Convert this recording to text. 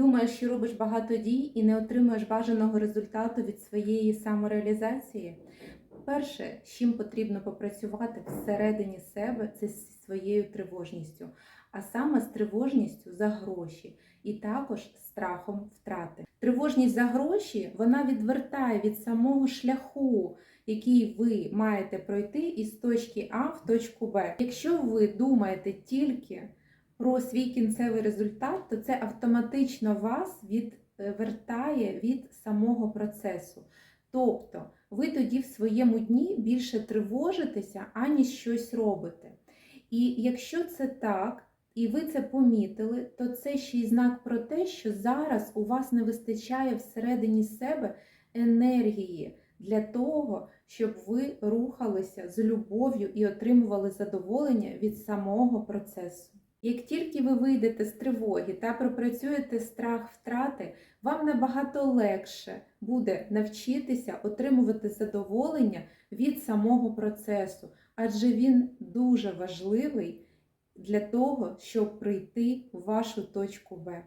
Думаєш, що робиш багато дій і не отримуєш бажаного результату від своєї самореалізації? Перше, з чим потрібно попрацювати всередині себе, це зі своєю тривожністю, а саме з тривожністю за гроші і також страхом втрати. Тривожність за гроші вона відвертає від самого шляху, який ви маєте пройти із точки А в точку Б. Якщо ви думаєте тільки про свій кінцевий результат, то це автоматично вас відвертає від самого процесу. Тобто ви тоді в своєму дні більше тривожитеся, аніж щось робите. І якщо це так, і ви це помітили, то це ще й знак про те, що зараз у вас не вистачає всередині себе енергії для того, щоб ви рухалися з любов'ю і отримували задоволення від самого процесу. Як тільки ви вийдете з тривоги та пропрацюєте страх втрати, вам набагато легше буде навчитися отримувати задоволення від самого процесу, адже він дуже важливий для того, щоб прийти в вашу точку Б.